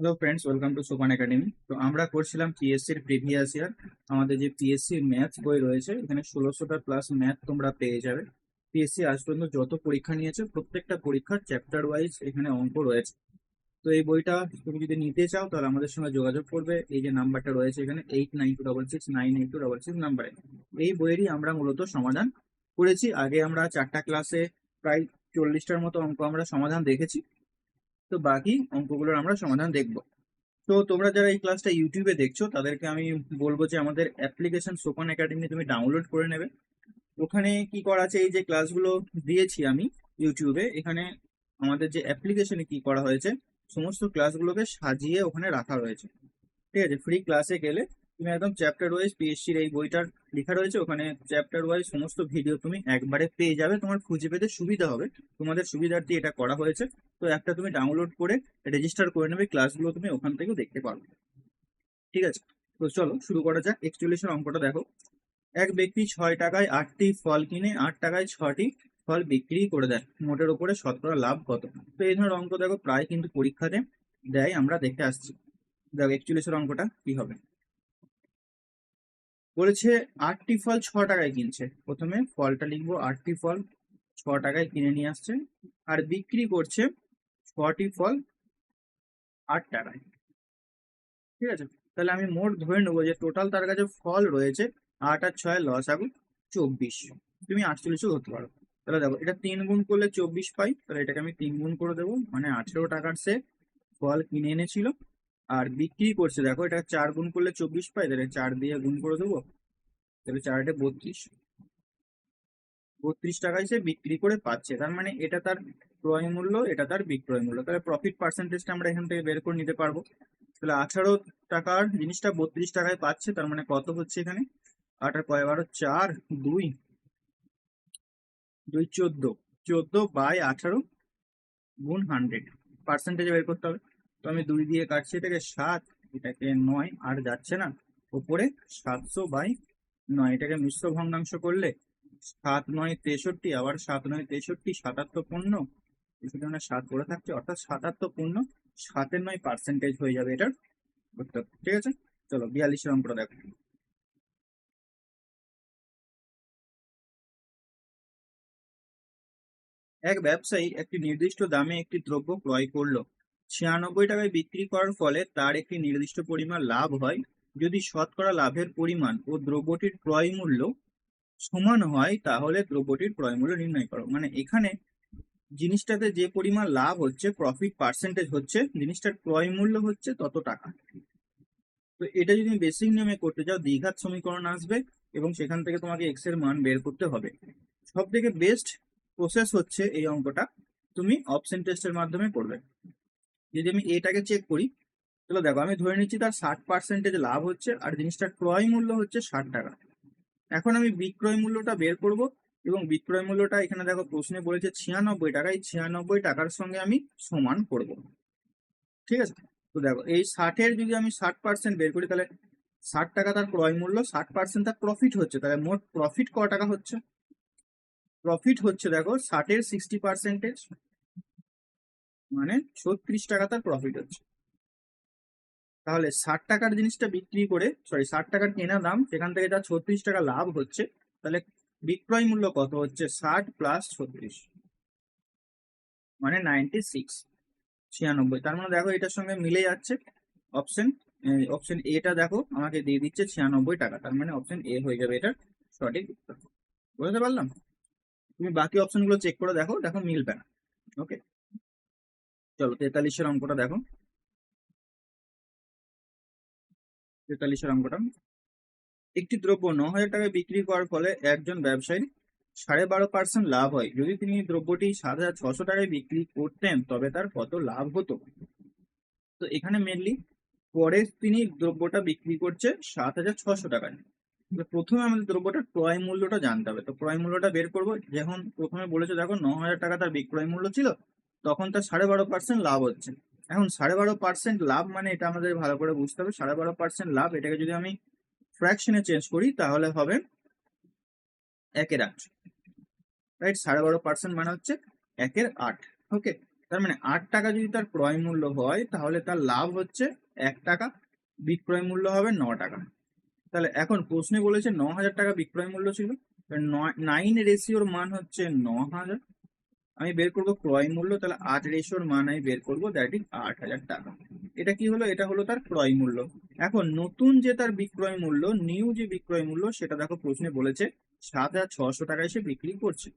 Hello friends welcome to Sopan academy তো আমরা করছিলাম পিএসসি এর প্রিভিয়াস ইয়ার আমাদের যে পিএসসি ম্যাথ বই রয়েছে, এখানে ষোলোশোটা প্লাস ম্যাথ তোমরা পেয়ে যাবে। পিএসসি আজ পর্যন্ত যত পরীক্ষা নিয়েছে, প্রত্যেকটা পরীক্ষার চ্যাপ্টার ওয়াইজ এখানে অঙ্ক রয়েছে। তো এই বইটা তুমি যদি নিতে চাও, তাহলে আমাদের সঙ্গে যোগাযোগ করবে। এই যে নাম্বারটা রয়েছে এখানে eight nine two double six nine eight two double six নাম্বারে এই বইয়েরই আমরা মূলত সমাধান করেছি। আগে আমরা চারটা ক্লাসে প্রায় চল্লিশটার মতো অঙ্ক আমরা সমাধান দেখেছি। তো বাকি অঙ্কগুলোর আমরা সমাধান দেখব। তো তোমরা যারা এই ক্লাসটা ইউটিউবে দেখছ, তাদেরকে আমি বলব যে আমাদের অ্যাপ্লিকেশন সোপান একাডেমি তুমি ডাউনলোড করে নেবে। ওখানে কি করা আছে, এই যে ক্লাসগুলো দিয়েছি আমি ইউটিউবে এখানে আমাদের যে অ্যাপ্লিকেশনে কি করা হয়েছে, সমস্ত ক্লাসগুলোকে সাজিয়ে ওখানে রাখা রয়েছে ঠিক আছে ফ্রি ক্লাসে গেলে তুমি একদম চ্যাপ্টার ওয়াইজ পিএসসির এই বইটার লেখা রয়েছে, ওখানে চ্যাপ্টার ওয়াইজ সমস্ত ভিডিও তুমি একবারে পেয়ে যাবে, তোমার খুঁজে পেতে সুবিধা হবে। তোমাদের সুবিধার্থে এটা করা হয়েছে। তো একটা তুমি ডাউনলোড করে রেজিস্টার করে নেবে ক্লাসগুলো তুমি ওখান থেকেও দেখতে পারবে। ঠিক আছে? তো চলো, শুরু করা যাক। একচল্লিশের অঙ্কটা দেখো। এক ব্যক্তি ছয় টাকায় আটটি ফল কিনে, আট টাকায় ছটি ফল বিক্রি করে দেয়। মোটের উপরে শতকরা লাভ কত? তো এই ধরনের অঙ্ক দেখো, প্রায় কিন্তু পরীক্ষাতে দেয়, আমরা দেখে আসছি। দেখো একচল্লিশের অঙ্কটা কি হবে? বলেছে আটটি ফল ছ টাকায় কিনছে। প্রথমে ফলটা লিখব, আটটি ফল ছ টাকায় কিনে নিয়ে আসছে। আর বিক্রি করছে ছটি ফল আট টাকায়। ঠিক আছে? তাহলে আমি মোট ধরে নেব যে টোটাল তার কাছে ফল রয়েছে আট আর ছয় লস আগু চব্বিশ। তুমি আটচল্লিশও ধরতে পারো। তাহলে দেখো, এটা তিন গুণ করলে চব্বিশ পাই, তাহলে এটাকে আমি তিন গুণ করে দেবো। মানে আঠেরো টাকার সে ফল কিনে এনেছিল। আর বিক্রি করছে, দেখো এটা চার গুণ করলে চব্বিশ পাই, তাহলে চার দিয়ে গুণ করে দেবো, তাহলে চারটে বত্রিশ। বত্রিশ টাকায় সে বিক্রি করে পাচ্ছে, তার মানে এটা তার ক্রয় মূল্য, এটা তার বিক্রয় মূল্য, তাহলে প্রফিট পার্সেন্টেজটা আমরা এখান থেকে বের করে নিতে পারব। তাহলে আঠারো টাকার জিনিসটা বত্রিশ টাকায় পাচ্ছে, তার মানে কত হচ্ছে এখানে? আট আর কয় বারো, চার, দুই। দুই চোদ্দ চোদ্দ বাই আঠারো গুণ হান্ড্রেড পার্সেন্টেজ বের করতে হবে। তো আমি দুই দিয়ে কাটছি, এটাকে সাত, এটাকে নয়, আর যাচ্ছে না। ওপরে সাতশো বাই নয়, এটাকে মিশ্র ভগ্নাংশ করলে সাত নয় তেষট্টি, আবার সাত নয় তেষট্টি, সাতাত্তর পূর্ণ। মানে সাত করে থাকছে, অর্থাৎ সাতাত্তর পূর্ণ, সাতের নয় পার্সেন্টেজ হয়ে যাবে এটার উত্তর, ঠিক আছে? চলো বিয়াল্লিশের অঙ্কটা দেখো। এক ব্যবসায়ী একটি নির্দিষ্ট দামে একটি দ্রব্য ক্রয় করল। ছিয়ানব্বই টাকায় বিক্রি করার ফলে তার একটি নির্দিষ্ট পরিমাণ লাভ হয়। যদি শতকরা লাভের পরিমাণ ও দ্রব্যটির ক্রয় মূল্য সমান হয়, তাহলে দ্রব্যটির ক্রয় মূল্য নির্ণয় করো। মানে এখানে জিনিসটাতে যে পরিমাণ লাভ হচ্ছে প্রফিট পার্সেন্টেজ হচ্ছে, জিনিসটার ক্রয় মূল্য হচ্ছে তত টাকা। তো এটা যদি বেসিক নিয়মে করতে যাও দ্বিঘাত সমীকরণ আসবে এবং সেখান থেকে তোমাকে এক্সের মান বের করতে হবে। সব থেকে বেস্ট প্রসেস হচ্ছে এই অঙ্কটা। তুমি অপশন টেস্টের মাধ্যমে করবে। যদি আমি এটাকে চেক করি, তাহলে দেখো আমি ধরে নিচ্ছি তার ষাট পার্সেন্টেজ লাভ হচ্ছে আর জিনিসটার ক্রয় মূল্য হচ্ছে ষাট টাকা। এখন আমি বিক্রয় মূল্যটা বের করব এবং বিক্রয় মূল্যটা এখানে দেখো প্রশ্নে বলেছে ছিয়ানব্বই টাকা, এই ছিয়ানব্বই টাকার সঙ্গে আমি সমান করব। ঠিক আছে? তো দেখো এই ষাটের যদি আমি ষাট পার্সেন্ট বের করি, তাহলে ষাট টাকা তার ক্রয় মূল্য, ষাট পার্সেন্ট তার প্রফিট হচ্ছে। তাহলে মোট প্রফিট ক টাকা হচ্ছে? প্রফিট হচ্ছে দেখো ষাটের সিক্সটি পার্সেন্টেজ মানে ছত্রিশ টাকা তার প্রফিট হচ্ছে। তাহলে ষাট টাকার জিনিসটা বিক্রি করে সরি ষাট টাকার কেনা দাম, সেখান থেকে যা ছত্রিশ টাকা লাভ হচ্ছে, তাহলে বিক্রয় মূল্য কত হচ্ছে? ষাট প্লাস ছত্রিশ মানে নাইনটি সিক্স ছিয়ানব্বই। তার মানে দেখো এটার সঙ্গে মিলে যাচ্ছে অপশন অপশন এটা দেখো, আমাকে দিয়ে দিচ্ছে ছিয়ানব্বই টাকা, তার মানে অপশন এ হয়ে যাবে এটার সঠিক উত্তর। বুঝতে পারলাম? তুমি বাকি অপশনগুলো চেক করে দেখো দেখো মিলবে না। ওকে চলো, তেতাল্লিশের অঙ্কটা দেখো। তেতাল্লিশের অঙ্কটা। একটি দ্রব্য ন হাজার টাকায় বিক্রি করার ফলে একজন ব্যবসায়ী সাড়ে বারো পার্সেন্ট লাভ হয়। যদি তিনি দ্রব্যটি সাত হাজার ছশো টাকায় বিক্রি করতেন, তবে তার কত লাভ হতো? তো এখানে মেনলি পরে তিনি দ্রব্যটা বিক্রি করছে সাত হাজার ছশো টাকায়। প্রথমে আমাদের দ্রব্যটা ক্রয় মূল্যটা জানতে হবে। তো ক্রয় মূল্যটা বের করব। যখন প্রথমে বলেছে, দেখো ন হাজার টাকা তার বিক্রয় মূল্য ছিল। তখন তার সাড়ে বারো পার্সেন্ট লাভ হচ্ছে। এখন সাড়ে বারো পার্সেন্ট লাভ মানে এটা আমাদের ভালো করে বুঝতে হবে। সাড়ে বারো পার্সেন্ট লাভ, এটাকে যদি আমি ফ্র্যাকশনে চেঞ্জ করি, তাহলে হবে একের আট। রাইট সাড়ে বারো পার্সেন্ট মানে হচ্ছে একের আট। ওকে তার মানে আট টাকা যদি তার ক্রয় মূল্য হয়, তাহলে তার লাভ হচ্ছে এক টাকা, বিক্রয় মূল্য হবে ন টাকা। তাহলে এখন প্রশ্নে বলেছে ন হাজার টাকা বিক্রয় মূল্য ছিল। নাইন রেশিওর মান হচ্ছে ন হাজার। আমি বের করব ক্রয় মূল্য, তাহলে আট রেশিওর মান আমি বের করব দ্যাট ইজ আট হাজার টাকা। এটা কি হলো? এটা হলো তার ক্রয় মূল্য। এখন নতুন যে তার বিক্রয় মূল্য নিউ যে বিক্রয় মূল্য, সেটা দেখো প্রশ্নে বলেছে, সাত হাজার ছশো টাকায় সে বিক্রি করছে।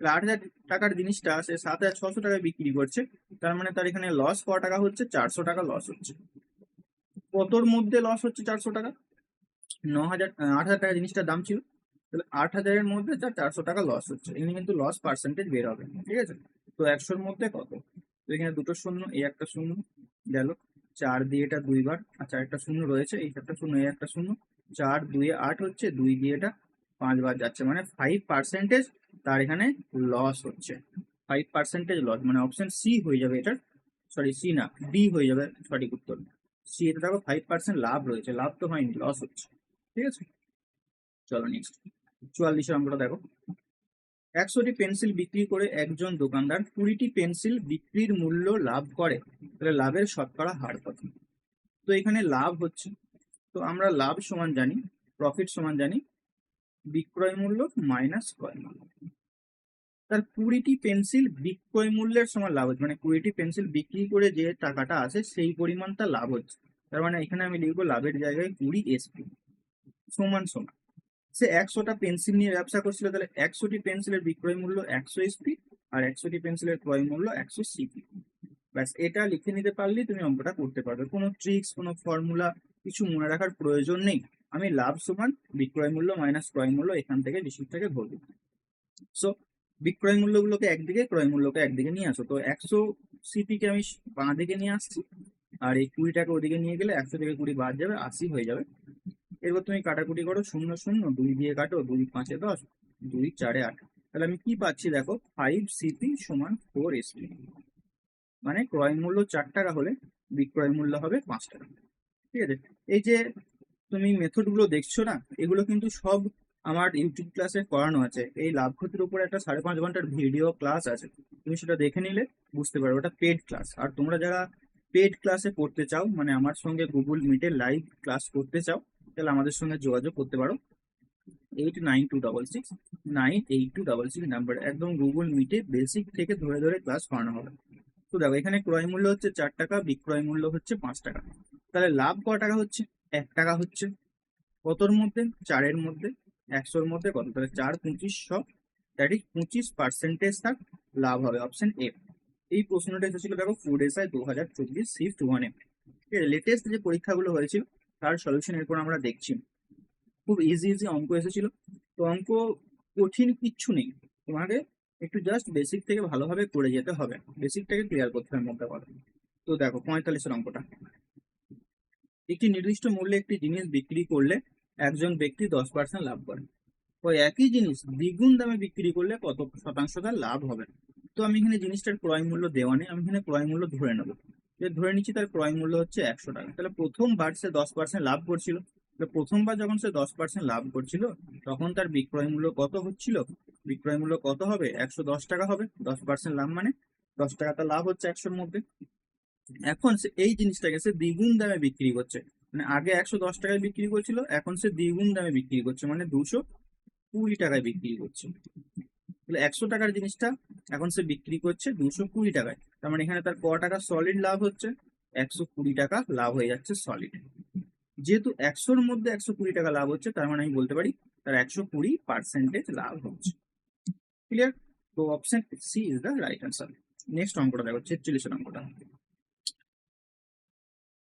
আট হাজার টাকার জিনিসটা, সে সাত হাজার ছশো টাকায় বিক্রি করছে, তার মানে তার এখানে লস ক টাকা হচ্ছে, চারশো টাকা লস হচ্ছে। কতর মধ্যে লস হচ্ছে চারশো টাকা? ন হাজার আট হাজার টাকা জিনিসটার দাম ছিল। তাহলে আট হাজারের মধ্যে তার চারশো টাকা লস হচ্ছে। এখানে কিন্তু লস পার্সেন্টেজ বের হবে ঠিক আছে? তো একশোর মধ্যে কত? তো এখানে দুটো শূন্য এই একটা শূন্য, গেল। চার দিয়ে এটা দুইবার আচ্ছা একটা শূন্য রয়েছে, এই একটা শূন্য এই একটা শূন্য। চার, দুই, আট হচ্ছে, দুই দিয়ে এটা পাঁচবার যাচ্ছে মানে ফাইভ পার্সেন্টেজ তার এখানে লস হচ্ছে। ফাইভ পার্সেন্টেজ লস মানে অপশন সি হয়ে যাবে এটার সরি সি না ডি হয়ে যাবে সঠিক উত্তর। সি এটা দেখো ফাইভ পার্সেন্ট লাভ রয়েছে, লাভ তো হয়নি লস হচ্ছে, ঠিক আছে? চলো নেক্সট চুয়াল্লিশের অঙ্কটা দেখো। একশোটি পেন্সিল বিক্রি করে একজন দোকানদার কুড়িটি পেন্সিল বিক্রির মূল্য লাভ করে, তাহলে লাভের শতকরা হার কত? তো এখানে লাভ হচ্ছে, তো আমরা লাভ সমান জানি প্রফিট সমান জানি, বিক্রয় মূল্য মাইনাস ক্রয় মূল্য। তার কুড়িটি পেন্সিল বিক্রয় মূল্যের সমান লাভ হচ্ছে মানে কুড়িটি পেন্সিল বিক্রি করে যে টাকাটা আছে সেই পরিমাণটা লাভ হচ্ছে। তার মানে এখানে আমি লিখব লাভের জায়গায় কুড়ি এসপি সমান সমান। সে একশোটা পেন্সিল নিয়ে ব্যবসা করছিল, তাহলে একশোটি পেন্সিলের বিক্রয় মূল্য একশো এসপি আর একশোটি পেন্সিলের ক্রয় মূল্য একশো সিপি ব্যাস, এটা লিখে নিতে পারলেই তুমি অঙ্কটা করতে পারবে। কোনো ট্রিক্স কোনো ফর্মুলা কিছু মনে রাখার প্রয়োজন নেই। আমি লাভ সমান বিক্রয় মূল্য মাইনাস ক্রয় মূল্য এখান থেকে থেকে ধরবো। সো বিক্রয় মূল্যগুলোকে একদিকে, ক্রয় মূল্যকে একদিকে নিয়ে আসো। তো একশো সিপি কে আমি বাঁ দিকে নিয়ে আসছি, আর এই কুড়িটাকে ওদিকে নিয়ে গেলে একশো থেকে কুড়ি বাদ যাবে, আশি হয়ে যাবে। এরপর তুমি কাটাকুটি করো, শূন্য শূন্য, দুই দিয়ে কাটো, দুই পাঁচে দশ, দুই চারে আট। তাহলে আমি কি পাচ্ছি দেখো? ফাইভ সিপি সমান ফোর এসপি মানে ক্রয় মূল্য চার টাকা হলে বিক্রয় মূল্য হবে পাঁচ টাকা। ঠিক আছে? এই যে তুমি মেথডগুলো দেখছ না, এগুলো কিন্তু সব আমার ইউটিউব ক্লাসে করানো আছে। এই লাভ ক্ষতির উপরে একটা সাড়ে পাঁচ ঘণ্টার ভিডিও ক্লাস আছে। তুমি সেটা দেখে নিলে বুঝতে পারবে, ওটা পেড ক্লাস আর তোমরা যারা পেড ক্লাসে পড়তে চাও মানে আমার সঙ্গে গুগল মিটে লাইভ ক্লাস করতে চাও তাহলে আমাদের সঙ্গে যোগাযোগ করতে পারো। Eight nine two double six nine eight two double six number একদম গুগল মিটে বেসিক থেকে ধরে ধরে ক্লাস করানো হবে। তো দেখো, এখানে ক্রয় মূল্য হচ্ছে চার টাকা, বিক্রয় মূল্য হচ্ছে পাঁচ টাকা। তাহলে লাভ ক টাকা হচ্ছে? এক টাকা হচ্ছে। কতর মধ্যে? চারের মধ্যে। একশোর মধ্যে কত? তাহলে চার পঁচিশশো দ্যাট ইজ পঁচিশ পার্সেন্টেজ তার লাভ হবে অপশন এ এই প্রশ্নটা এসেছিল, দেখো ফুড এসআই দু হাজার চব্বিশ শিফট ওয়ানে লেটেস্ট যে পরীক্ষাগুলো হয়েছিল তার সলিউশন এরপর আমরা দেখছি। খুব ইজি ইজি অঙ্ক এসেছিল। তো অঙ্ক কঠিন কিচ্ছু নেই। তোমাকে একটু জাস্ট বেসিক থেকে ভালোভাবে করে যেতে হবে। বেসিকটাকে ক্লিয়ার করতে হবে মধ্যে কথা তো দেখো, পঁয়তাল্লিশের অঙ্কটা। একটি নির্দিষ্ট মূল্যে একটি জিনিস বিক্রি করলে একজন ব্যক্তি দশ পার্সেন্ট লাভ করে। ওই একই জিনিস দ্বিগুণ দামে বিক্রি করলে কত শতাংশ তার লাভ হবে? তো আমি এখানে জিনিসটার ক্রয় মূল্য দেওয়া নেই। আমি এখানে ক্রয় মূল্য ধরে নেব। ধরে নিচ্ছি তার ক্রয় মূল্য হচ্ছে একশো টাকা। তাহলে প্রথমবার সে দশ পার্সেন্ট লাভ করছিল প্রথমবার যখন সে দশ পার্সেন্ট লাভ করছিল, তখন তার বিক্রয় মূল্য কত হচ্ছিল? বিক্রয় মূল্য কত হবে? একশো দশ টাকা হবে। দশ পার্সেন্ট লাভ মানে দশ টাকা তার লাভ হচ্ছে একশোর মধ্যে। এখন সে এই জিনিসটাকে সে দ্বিগুণ দামে বিক্রি করছে। মানে আগে একশো দশ টাকায় বিক্রি করছিল, এখন সে দ্বিগুণ দামে বিক্রি করছে। মানে দুশো কুড়ি টাকায় বিক্রি করছে। তাহলে একশো টাকার জিনিসটা এখন সে বিক্রি করছে দুশো কুড়ি টাকায়। তার মানে এখানে তার ক টাকা সলিড লাভ হচ্ছে, একশো কুড়ি টাকা লাভ হয়ে যাচ্ছে সলিড যেহেতু একশোর মধ্যে একশো কুড়ি টাকা লাভ হচ্ছে, তার মানে আমি বলতে পারি তার একশো কুড়ি পার্সেন্টেজ লাভ হচ্ছে। ক্লিয়ার তো option C is the right answer next অঙ্কটা দেখো ছেচল্লিশের অঙ্কটা।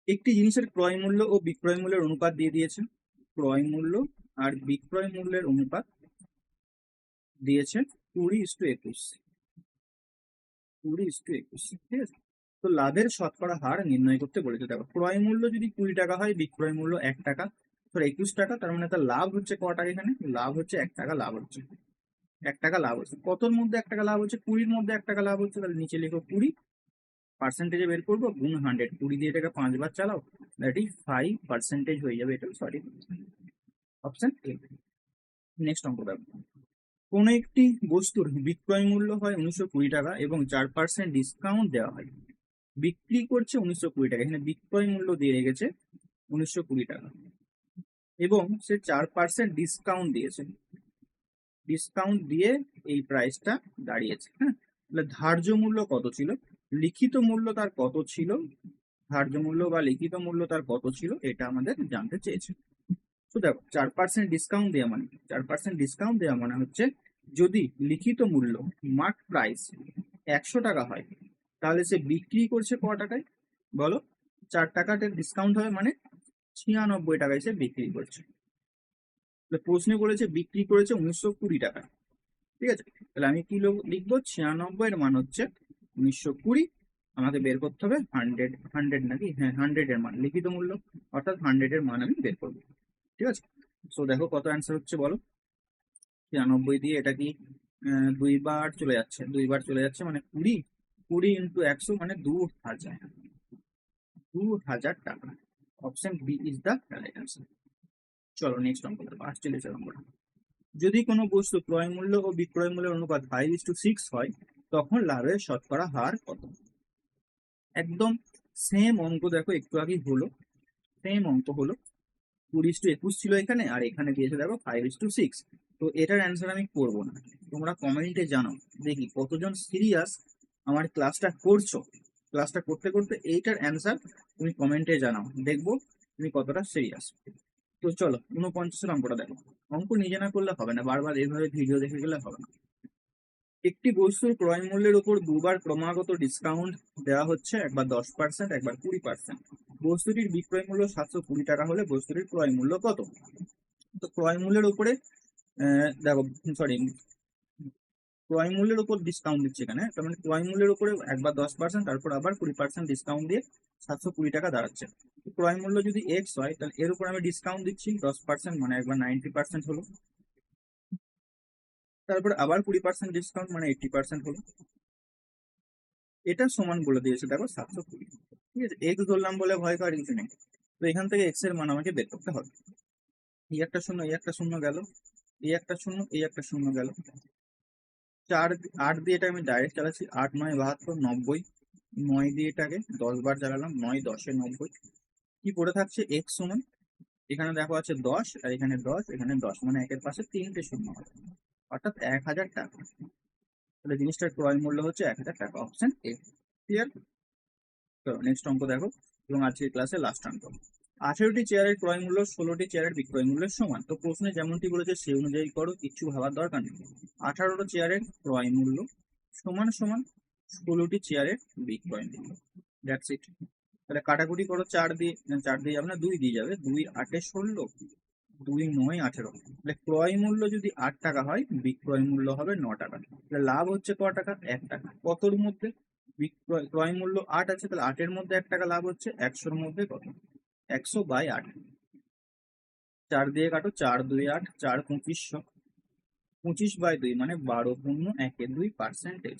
একটি জিনিসের ক্রয় মূল্য ও বিক্রয় মূল্যের অনুপাত দিয়ে দিয়েছে। ক্রয় মূল্য আর বিক্রয় মূল্যের অনুপাত দিয়েছে কুড়ি ইস টু একুশ কুড়ি ইস টু একুশ ঠিক আছে? তো লাভের শতকরা হার নির্ণয় করতে বলেছে। দেখো, ক্রয় মূল্য যদি কুড়ি টাকা হয়, বিক্রয় মূল্য এক টাকা। ধর একুশ টাকা, তার মানে তার লাভ হচ্ছে ক টাকা এখানে? লাভ হচ্ছে এক টাকা লাভ হচ্ছে। এক টাকা লাভ হচ্ছে। কতর মধ্যে এক টাকা লাভ হচ্ছে? কুড়ির মধ্যে এক টাকা লাভ হচ্ছে, তাহলে নিচে লিখো কুড়ি। পার্সেন্টেজে বের করব, গুণ হান্ড্রেড কুড়ি দিয়ে এটাকে পাঁচবার চালাও দ্যাট ইজ ফাইভ পার্সেন্টেজ হয়ে যাবে এটা সরি অপশন এ নেক্সট অঙ্ক দেখো। কোনো একটি বস্তুর বিক্রয় মূল্য হয় উনিশশো কুড়ি টাকা এবং চার পার্সেন্ট ডিসকাউন্ট দেওয়া হয়। বিক্রি করছে উনিশশো কুড়ি টাকা, এখানে বিক্রয় মূল্য দিয়ে রেখেছে উনিশশো কুড়ি টাকা। এবং সে চার পার্সেন্ট ডিসকাউন্ট দিয়েছে। ডিসকাউন্ট দিয়ে এই প্রাইসটা দাঁড়িয়েছে হ্যাঁ? তাহলে ধার্য মূল্য কত ছিল? লিখিত মূল্য তার কত ছিল? ধার্য মূল্য বা লিখিত মূল্য তার কত ছিল? এটা আমাদের জানতে চেয়েছে। তো দেখো, চার পার্সেন্ট ডিসকাউন্ট দেওয়া মানে চার পার্সেন্ট ডিসকাউন্ট দেওয়া মানে হচ্ছে যদি লিখিত মূল্য মার্ক প্রাইস একশো টাকা হয়, তাহলে সে বিক্রি করছে ক টাকায়? বলো, চার টাকাতে ডিসকাউন্ট হবে মানে ছিয়ানব্বই টাকায় সে বিক্রি করছে। প্রশ্নে বলেছে বিক্রি করেছে উনিশশো কুড়ি টাকা। ঠিক আছে? তাহলে আমি কি লিখব? ছিয়ানব্বই এর মান হচ্ছে উনিশশো কুড়ি। আমাকে বের করতে হবে হান্ড্রেড হান্ড্রেড নাকি? হ্যাঁ হান্ড্রেড এর মান, লিখিত মূল্য, অর্থাৎ হান্ড্রেড এর মান আমি বের করব। ঠিক আছে? সো দেখো কত অ্যান্সার হচ্ছে বলো? ছিয়ানব্বই দিয়ে এটা কি দুইবার চলে যাচ্ছে, দুইবার চলে যাচ্ছে মানে কুড়ি কুড়ি ইন্টু একশো মানে দু হাজার দু হাজার টাকা। Option B is the right answer চলো নেক্সট দেখো আটচল্লিশের অঙ্কটা। যদি কোনো বস্তু ক্রয় মূল্য ও বিক্রয় মূল্যের অনুপাত ফাইভ ইস টু সিক্স হয়, তখন লাভের শতকরা হার কত? একদম সেম অঙ্ক দেখো, একটু আগেই হলো সেম অঙ্ক হলো। কুড়ি টু একুশ ছিল এখানে, আর এখানে দিয়েছে দেখো ফাইভ টু সিক্স তো এটার অ্যান্সার আমি করব না। তোমরা কমেন্টে জানো দেখি, কতজন সিরিয়াস আমার ক্লাসটা করছ? ক্লাসটা করতে করতে এইটার অ্যান্সার তুমি কমেন্টে জানাও। দেখব তুমি কতটা সিরিয়াস তো চলো, উনপঞ্চাশের অঙ্কটা দেখো। অঙ্ক নিজে না করলে হবে না, বারবার এইভাবে ভিডিও দেখে গেলে হবে না। একটি বস্তুর ক্রয় মূল্যের উপর দুবার ক্রমাগত ডিসকাউন্ট দেওয়া হচ্ছে, একবার দশ পার্সেন্ট একবার কুড়ি পার্সেন্ট বস্তুটির বিক্রয় মূল্য সাতশো কুড়ি টাকা হলে বস্তুটির ক্রয় মূল্য কত? তো ক্রয় মূল্যের উপরে দেখো সরি ক্রয় মূল্যের উপর ডিসকাউন্ট দিচ্ছে এখানে, তার মানে ক্রয় মূল্যের উপরে একবার দশ পার্সেন্ট তারপর আবার কুড়ি পার্সেন্ট ডিসকাউন্ট দিয়ে সাতশো কুড়ি টাকা দাঁড়াচ্ছে। ক্রয় মূল্য যদি এক্স হয়, তাহলে এর উপর আমি ডিসকাউন্ট দিচ্ছি, দশ পার্সেন্ট মানে একবার নাইনটি পার্সেন্ট হলো। তারপর আবার কুড়ি পার্সেন্ট ডিসকাউন্ট মানে এইটটি পার্সেন্ট হলো। এটা সমান বলে দিয়েছে, দেখো, সাতশো কুড়ি। ঠিক আছে? এক্স ধরলাম বলে ভয় করার কিছু নেই। তো এখান থেকে এক্সের মান আমাকে বের করতে হবে। এই একটা শূন্য, এই একটা শূন্য গেল। এই একটা শূন্য, এই একটা শূন্য গেল। চার আট দিয়ে এটা আমি ডাইরেক্ট চালাচ্ছি। আট, নয়, বাহাত্তর, নব্বই। নয় দিয়ে এটাকে দশ বার চালালাম। নয়, দশে নব্বই। কি পড়ে থাকছে? এক্স সমান। এখানে দেখো আছে দশ, আর এখানে দশ এখানে দশ। মানে একের পাশে তিনটে শূন্য অর্থাৎ এক হাজার টাকা। তাহলে জিনিসটার ক্রয় মূল্য হচ্ছে এক হাজার টাকা। অপশন এ ক্লিয়ার নেক্সট অঙ্ক দেখো, এবং আজকের ক্লাসে লাস্ট অঙ্ক। আঠেরোটি চেয়ারের ক্রয় মূল্য ষোলোটি চেয়ারের বিক্রয় মূল্যের সমান। তো প্রশ্নে যেমনটি বলেছে, সেই অনুযায়ী করো কিচ্ছু ভাবার দরকার নেই। আঠারোটা চেয়ারের ক্রয় মূল্য সমান সমান ষোলোটি চেয়ারের বিক্রয় মূল্য। দ্যাটস ইট তাহলে কাটাকুটি করো চার দিয়ে চার দিয়ে যাবে না, দুই দিয়ে যাবে। দুই আটে ষোলো, দুই নয় আঠেরো। তাহলে ক্রয় মূল্য যদি আট টাকা হয়, বিক্রয় মূল্য হবে ন টাকা। তাহলে লাভ হচ্ছে ক টাকা? এক টাকা। কতর মধ্যে? বিক্রয় ক্রয় মূল্য আট আছে, তাহলে আটের মধ্যে এক টাকা লাভ হচ্ছে, একশোর মধ্যে কত? একশো বাই আট। চার দিয়ে কাটো, চার দুই আট, চার পঁচিশশো। পঁচিশ বাই দুই মানে বারো পূর্ণ একে দুই পার্সেন্টেজ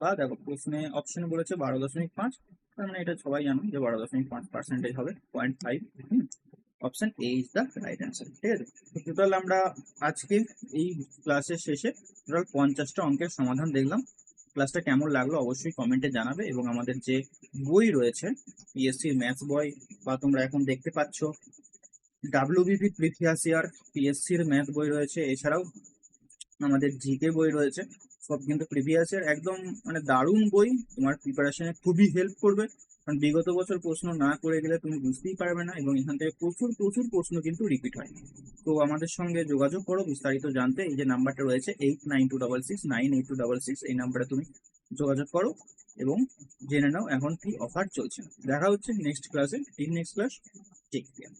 বা দেখো, প্রশ্নে অপশনে বলেছে বারো দশমিক পাঁচ, তার মানে এটা সবাই জানো যে বারো দশমিক পাঁচ পার্সেন্টেজ হবে point five option A is the right answer ঠিক আছে? টোটাল আমরা আজকে এই ক্লাসের শেষে টোটাল পঞ্চাশটা অঙ্কের সমাধান দেখলাম। ক্লাসটা কেমন লাগল অবশ্যই কমেন্টে জানাবে এবং আমাদের যে বই রয়েছে পিএসসির ম্যাথ বই বা তোমরা এখন দেখতে পাচ্ছ ডাব্লিউবিপি প্রিভিয়াস ইয়ার পিএসসির ম্যাথ বই রয়েছে। এছাড়াও আমাদের জিকে বই রয়েছে। সব কিন্তু প্রিভিয়াস ইয়ার একদম মানে দারুণ বই। তোমার প্রিপারেশনে খুবই হেল্প করবে। কারণ বিগত বছর প্রশ্ন না করে গেলে তুমি বুঝতেই পারবে না এবং এখান থেকে প্রচুর প্রচুর প্রশ্ন কিন্তু রিপিট হয়। তো আমাদের সঙ্গে যোগাযোগ করো বিস্তারিত জানতে। এই যে নাম্বারটা রয়েছে eight nine two double six nine eight two double six এই নাম্বারে তুমি যোগাযোগ করো এবং জেনে নাও এখন কি অফার চলছে। দেখা হচ্ছে নেক্সট ক্লাসে in next class take care